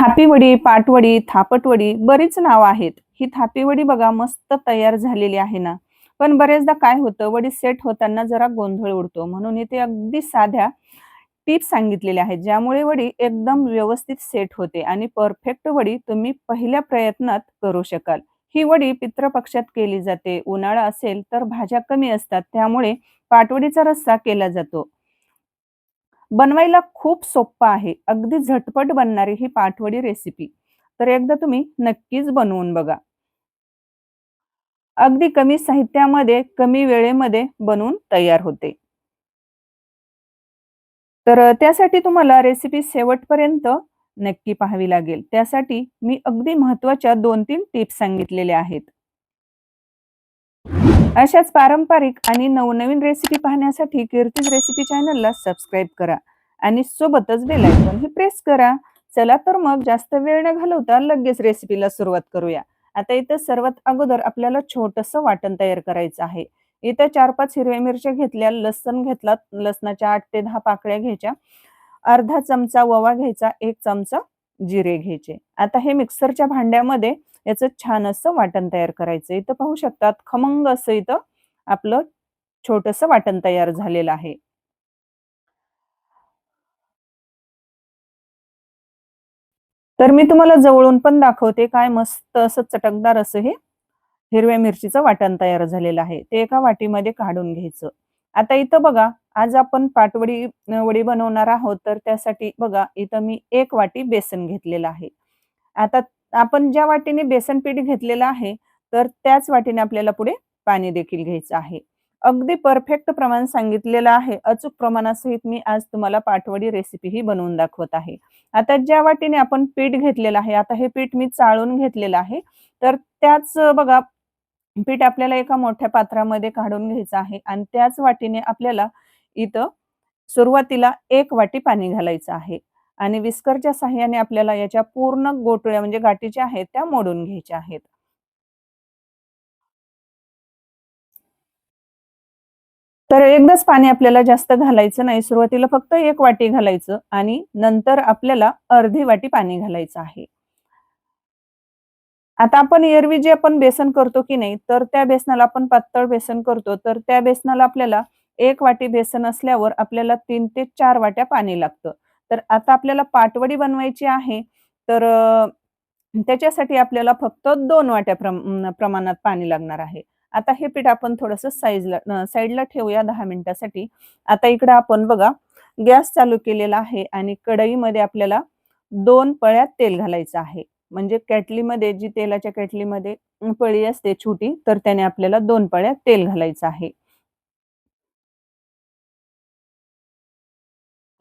थापीवडी पाटवडी थापटवडी बरीच नावं आहेत. ही थापीवडी बघा मस्त तयार झालेली आहे ना. पण बरेचदा काय होतं वडी सेट होताना जरा गोंधळ उडतो. म्हणून इथे अगदी साध्या टिप्स सांगितलेल्या आहेत ज्यामुळे वडी एकदम व्यवस्थित सेट होते आणि परफेक्ट वडी तुम्ही पहिल्या प्रयत्नात करू शकाल. ही वडी पितृपक्षात केली जाते. उन्हाळा असेल तर भाज्या कमी असतात त्यामुळे पाटवडीचा रस्सा केला जातो. बनवायला खूप सोप्पा आहे. अगदी झटपट बनणारी ही पाठवडी रेसिपी तर एकदा तुम्ही नक्कीच बनवून बघा. अगदी कमी साहित्यामध्ये कमी वेळेमध्ये बनवून तयार होते. तर त्यासाठी तुम्हाला रेसिपी शेवटपर्यंत नक्की पाहावी लागेल. त्यासाठी मी अगदी महत्त्वाच्या दोन तीन टिप्स सांगितलेल्या आहेत. अशाच पारंपरिक आणि नवनवीन रेसिपी पाहण्यासाठी कीर्तीज रेसिपी चॅनलला सबस्क्राईब करा. आणि सोबतच बेल ही प्रेस करा. चला तर मग जास्त वेळ न घालवता लगेच रेसिपीला सुरुवात करूया. आता इथं सर्वात अगोदर आपल्याला छोटस वाटण तयार करायचं आहे. इथं चार पाच हिरव्या मिरच्या घेतल्या लसण घेतला लसणाच्या आठ ते दहा पाकळ्या घ्यायच्या. अर्धा चमचा ववा घ्यायचा एक चमचा जिरे घ्यायचे. आता हे मिक्सरच्या भांड्यामध्ये याचं छान असं वाटण तयार करायचं. इथं पाहू शकतात खमंग असं इथं आपलं छोटस वाटण तयार झालेलं आहे. तर मी तुम्हाला जवळून पण दाखवते काय मस्त असं चटकदार असं हे हिरव्या मिरचीचं वाटण तयार झालेलं आहे. ते एका वाटीमध्ये काढून घ्यायचं. आता इथं बघा आज आपण पाटवडी वडी बनवणार आहोत तर त्यासाठी बघा इथं मी एक वाटी बेसन घेतलेलं आहे. आता आपण ज्या वाटीने बेसन पीठ घेतलेलं आहे तर त्याच वाटीने आपल्याला पुढे पाणी देखील घ्यायचं आहे. अगदी परफेक्ट प्रमाण सांगितलेलं आहे. अचूक प्रमाणासहित मी आज तुम्हाला पाठवडी रेसिपी ही बनवून दाखवत आहे. आता ज्या वाटीने आपण पीठ घेतलेलं आहे आता हे पीठ मी चाळून घेतलेलं आहे तर त्याच बघा पीठ आपल्याला एका मोठ्या पात्रामध्ये काढून घ्यायचं आहे आणि त्याच वाटीने आपल्याला इथं सुरुवातीला एक वाटी पाणी घालायचं आहे. आणि विस्करच्या साह्याने आपल्याला याच्या पूर्ण गोटळ्या म्हणजे गाठी ज्या आहेत त्या मोडून घ्यायच्या आहेत. तर एकदाच पाणी आपल्याला जास्त घालायचं नाही. सुरुवातीला फक्त एक वाटी घालायचं आणि नंतर आपल्याला अर्धी वाटी पाणी घालायचं आहे. आता आपण एरवी जे आपण बेसन करतो की नाही तर त्या बेसनाला आपण पातळ बेसन करतो. तर त्या बेसनाला आपल्याला एक वाटी बेसन असल्यावर आपल्याला तीन ते चार वाट्या पाणी लागतं. तर आता आपल्याला पाटवडी बनवायची आहे तर त्याच्यासाठी आपल्याला फक्त दोन वाट्या प्रम- प्रमाणात पाणी लागणार आहे. आता हे पीठ आपण थोडस साईजला साईडला ठेवूया दहा मिनिटासाठी. आता इकडे आपण बघा गॅस चालू केलेला आहे आणि कढईमध्ये आपल्याला दोन पळ्यात तेल घालायचं आहे. म्हणजे कॅटलीमध्ये जी तेलाच्या केटलीमध्ये पळी असते छोटी तर त्याने आपल्याला दोन पळ्यात तेल घालायचं आहे.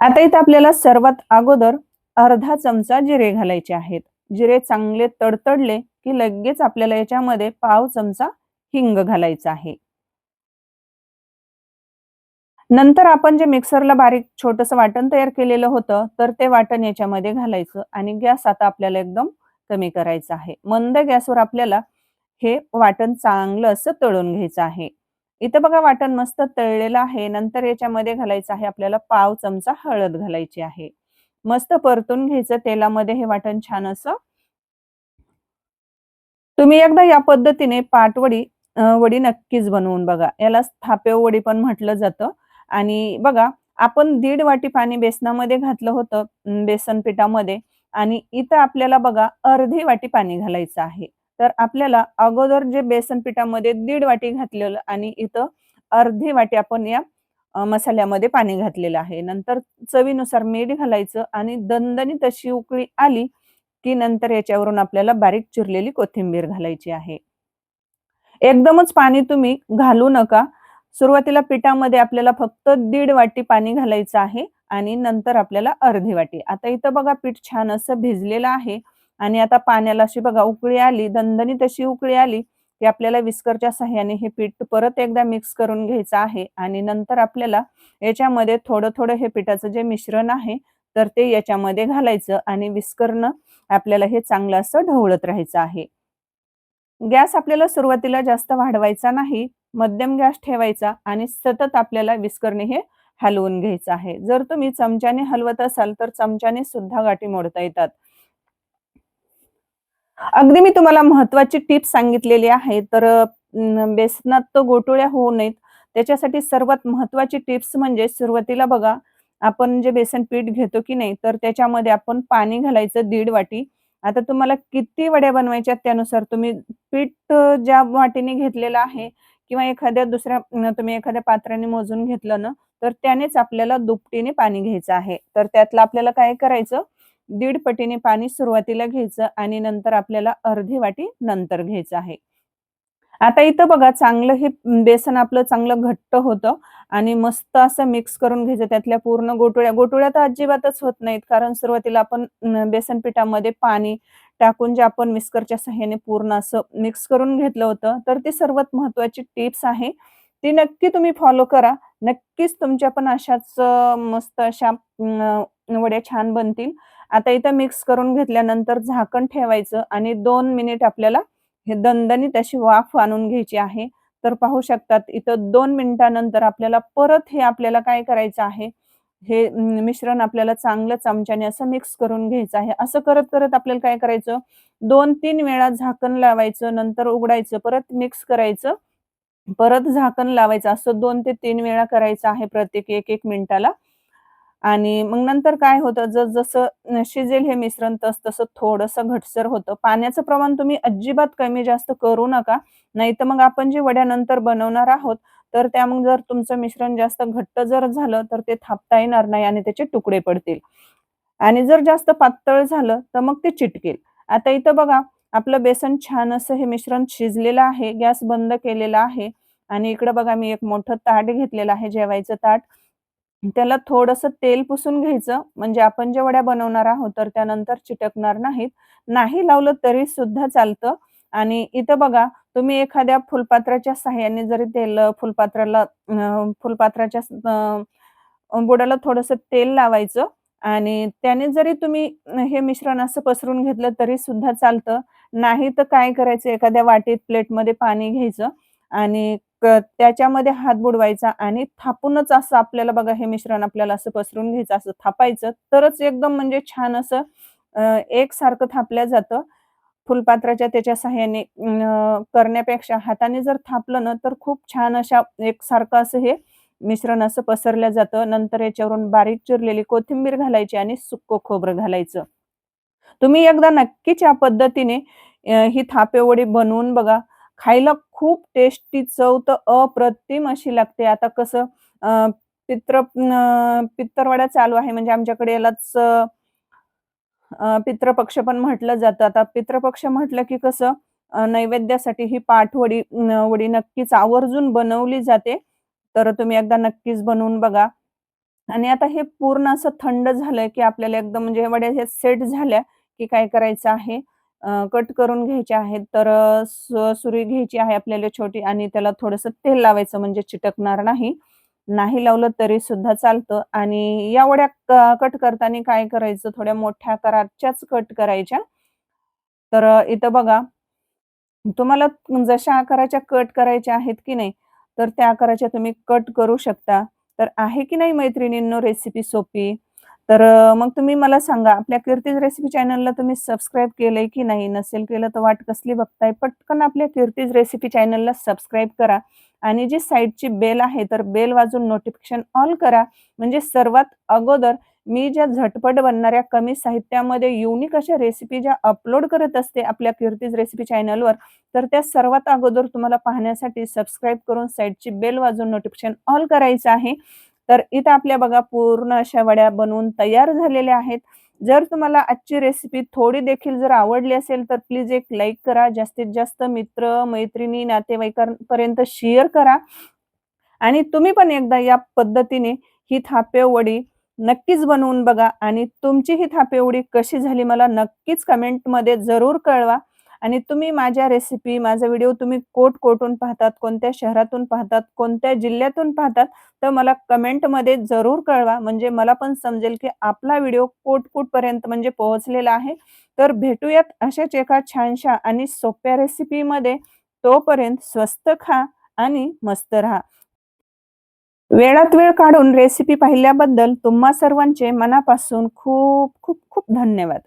आता इथं आपल्याला सर्वात अगोदर अर्धा चमचा जिरे घालायचे आहेत. जिरे चांगले तडतडले की लगेच आपल्याला याच्यामध्ये पाव चमचा हिंग घालायचा आहे. नंतर आपण जे मिक्सरला बारीक छोटस वाटण तयार केलेलं होतं तर ते वाटण याच्यामध्ये घालायचं आणि गॅस आता आपल्याला एकदम कमी करायचा आहे. मंद गॅसवर आपल्याला हे वाटण चांगलं असं तळून घ्यायचं आहे. इथं बघा वाटण मस्त तळलेलं आहे. नंतर याच्यामध्ये घालायचं आहे आपल्याला पाव चमचा हळद घालायची आहे. मस्त परतून घ्यायचं तेलामध्ये हे वाटण छान असं. तुम्ही एकदा या पद्धतीने पाटवडी वडी नक्कीच बनवून बघा. याला थापेव वडी पण म्हटलं जातं. आणि बघा आपण दीड वाटी पाणी बेसनामध्ये घातलं होतं बेसन पिठामध्ये. आणि इथं आपल्याला बघा अर्धी वाटी पाणी घालायचं आहे. तर आपल्याला अगोदर जे बेसन पिठामध्ये दीड वाटी घातलेलं आणि इथं अर्धी वाटी आपण या मसाल्यामध्ये पाणी घातलेलं आहे. नंतर चवीनुसार मीठ घालायचं आणि दणदणी तशी उकळी आली की नंतर याच्यावरून आपल्याला बारीक चिरलेली कोथिंबीर घालायची आहे. एकदमच पाणी तुम्ही घालू नका. सुरुवातीला पिठामध्ये आपल्याला फक्त दीड वाटी पाणी घालायचं आहे आणि नंतर आपल्याला अर्धी वाटी. आता इथं बघा पीठ छान असं भिजलेलं आहे. आणि आता पाण्याला अशी बघा उकळी आली दणदणी तशी उकळी आली की आपल्याला विस्करच्या सहाय्याने हे पीठ परत एकदा मिक्स करून घ्यायचं आहे आणि नंतर आपल्याला याच्यामध्ये थोडं थोडं हे पिठाचं जे मिश्रण आहे तर ते याच्यामध्ये घालायचं आणि विस्करणं आपल्याला हे चांगलं असं ढवळत राहायचं आहे. गॅस आपल्याला सुरुवातीला जास्त वाढवायचा नाही मध्यम गॅस ठेवायचा आणि सतत आपल्याला विस्करणे हे हलवून घ्यायचं आहे. जर तुम्ही चमच्याने हलवत असाल तर चमच्याने सुद्धा गाठी मोडता येतात. अगदी मी तुम्हाला महत्त्वाची टिप्स सांगितलेली आहे. तर बेसनात तर गोटोळ्या होऊ नयेत त्याच्यासाठी सर्वात महत्वाची टिप्स म्हणजे सुरुवातीला बघा, आपण जे बेसन पीठ घेतो की नाही, तर त्याच्यामध्ये आपण पाणी घालायचं दीड वाटी. आता तुम्हाला किती वड्या बनवायच्या त्यानुसार तुम्ही पीठ ज्या वाटीने घेतलेलं आहे किंवा एखाद्या दुसऱ्या तुम्ही एखाद्या पात्राने मोजून घेतलं ना, तर त्यानेच आपल्याला दुपटीने पाणी घ्यायचं आहे. तर त्यातलं आपल्याला काय करायचं, दीड पटीने पाणी सुरुवातीला घ्यायचं आणि नंतर आपल्याला अर्धी वाटी नंतर घ्यायचं आहे. आता इथं बघा चांगलं हे बेसन आपलं चांगलं घट्ट होतं आणि मस्त असं मिक्स करून घ्यायचं त्यातल्या पूर्ण गोटुळ्या गोटुळ्या तर अजिबातच होत नाहीत कारण सुरुवातीला आपण बेसन पिठामध्ये पाणी टाकून जे आपण मिक्सरच्या सहाय्याने पूर्ण असं मिक्स करून घेतलं होतं. तर ती सर्वात महत्त्वाची टिप्स आहे. ती नक्की तुम्ही फॉलो करा. नक्कीच तुमच्या पण अशाच मस्त अशा वड्या छान बनतील. आता इथं मिक्स करून घेतल्यानंतर झाकण ठेवायचं आणि दोन मिनिट आपल्याला हे दणदणीत अशी वाफ आणून घ्यायची आहे. तर पाहू शकतात इथं दोन मिनिटानंतर आपल्याला परत हे आपल्याला काय करायचं आहे, हे मिश्रण आपल्याला चांगलं चमच्याने असं मिक्स करून घ्यायचं आहे. असं करत-करत आपल्याला काय करायचं 2-3 वेळा झाकण लावायचं, नंतर उघडायचं, परत मिक्स करायचं, परत झाकण लावायचं. असं दोन ते तीन वेळा करायचं आहे प्रत्येक 1-1 मिनिटाला. आणि मग नंतर काय होतं जस जसं शिजेल हे मिश्रण तस तसं थोडंसं घटसर होतं. पाण्याचं प्रमाण तुम्ही अजिबात कमी-जास्त करू नका. नाही तर मग आपण जे वड्यानंतर बनवणार आहोत, तर त्या मग जर तुमचं मिश्रण जास्त घट्ट जर झालं, तर ते थापता येणार नाही आणि त्याचे तुकडे पडतील. आणि जर जास्त पातळ झालं, तर मग ते चिटकेल. आता इथं बघा आपलं बेसन छान असं हे मिश्रण शिजलेलं आहे. गॅस बंद केलेला आहे आणि इकडं बघा मी एक मोठं ताट घेतलेलं आहे जेवायचं ताट. त्याला थोडंसं तेल पुसून घ्यायचं. म्हणजे आपण ज्या वड्या बनवणार आहोत, तर त्यानंतर चिटकणार नाहीत. नाही लावलं तरी सुद्धा चालतं. आणि इथं बघा तुम्ही एखाद्या फुलपात्राच्या सहाय्याने जरी तेल फुलपात्राला फुलपात्राच्या बुडाला थोडंसं तेल लावायचं. आणि त्याने जरी तुम्ही हे मिश्रण असं पसरून घेतलं तरी सुद्धा चालतं. नाही तर काय करायचं? एखाद्या वाटीत, प्लेटमध्ये पाणी घ्यायचं. आणि त्याच्यामध्ये हात बुडवायचा आणि थापूनच असं आपल्याला बघा हे मिश्रण आपल्याला असं पसरून घ्यायचं, असं थापायचं. तरच एकदम म्हणजे छान असं एक एकसारखं थापल्या जातं. फुलपात्राच्या त्याच्या सहाय्याने करण्यापेक्षा हाताने जर थापलं ना, तर खूप छान अशा एकसारखं असं हे मिश्रण असं पसरलं जातं. नंतर याच्यावरून बारीक चिरलेली कोथिंबीर घालायची आणि सुक्क खोबरं घालायचं. तुम्ही एकदा नक्कीच या पद्धतीने ही थापेवडी बनवून बघा. खायला खूप टेस्टी चव तर अप्रतिम अशी लागते. आता कसं पित्र अ, चालू आहे म्हणजे आमच्याकडे यालाच पितृपक्ष पण म्हटलं जातं. आता पितृपक्ष म्हटलं की कसं नैवेद्यासाठी ही पाठवडी वडी नक्कीच आवर्जून बनवली जाते. तर तुम्ही एकदा नक्कीच बनवून बघा. आणि आता हे पूर्ण असं थंड झालंय, की आपल्याला एकदम म्हणजे वड्या हे सेट झाल्या, की काय करायचं आहे कट करून घ्यायचे आहेत. तर सु सुरी घ्यायची आहे आपल्याला छोटी आणि त्याला थोडंसं तेल लावायचं म्हणजे चिटकणार नाही. नाही लावलं तरी सुद्धा चालतं आणि या वड्या कट करताना काय करायचं थोड्या मोठ्या आकाराच्याच कट करायच्या. तर इथं बघा तुम्हाला जशा आकाराच्या कट करायच्या आहेत की नाही, तर त्या आकाराच्या तुम्ही कट करू शकता. तर आहे की नाही मैत्रिणींनो रेसिपी सोपी? तर मग तुम्ही मला सांगा आपल्या कीर्तीज रेसिपी चॅनलला तुम्ही सबस्क्राईब केलंय की नाही? नसेल केलं तर वाट कसली बघताय? पटकन आपल्या कीर्तीज रेसिपी चॅनलला सबस्क्राईब करा आणि जी साईडची बेल आहे, तर बेल वाजून नोटिफिकेशन ऑल करा. म्हणजे सर्वात अगोदर मी ज्या झटपट बनणाऱ्या कमी साहित्यामध्ये युनिक अशा रेसिपी ज्या अपलोड करत असते आपल्या कीर्तीज रेसिपी चॅनलवर, तर त्या सर्वात अगोदर तुम्हाला पाहण्यासाठी सबस्क्राईब करून साईडची बेल वाजून नोटिफिकेशन ऑल करायचं आहे. तर इथं आपल्या बघा पूर्ण अशा वड्या बनवून तयार झालेल्या आहेत. जर तुम्हाला आजची रेसिपी थोडी देखील जर आवडली असेल, तर प्लीज एक लाईक करा. जास्तीत जास्त मित्र, मैत्रिणी, नातेवाईकांपर्यंत शेअर करा. आणि तुम्ही पण एकदा या पद्धतीने ही थापेवडी नक्कीच बनवून बघा आणि तुमची ही थापेवडी कशी झाली मला नक्कीच कमेंटमध्ये जरूर कळवा. आणि तुम्ही माझ्या रेसिपी, माझा व्हिडिओ तुम्ही कोट कोटून पाहतात, कोणत्या शहरातून पाहतात, कोणत्या जिल्ह्यातून पाहतात, तर मला कमेंटमध्ये जरूर कळवा. म्हणजे मला पण समजेल, की आपला व्हिडिओ कोट कोटपर्यंत म्हणजे पोहोचलेला आहे. तर भेटूयात अशाच एका छानशा आणि सोप्या रेसिपीमध्ये. तोपर्यंत स्वस्त खा आणि मस्त राहा. वेळात वेळ काढून रेसिपी पाहिल्याबद्दल तुम्हा सर्वांचे मनापासून खूप खूप खूप धन्यवाद.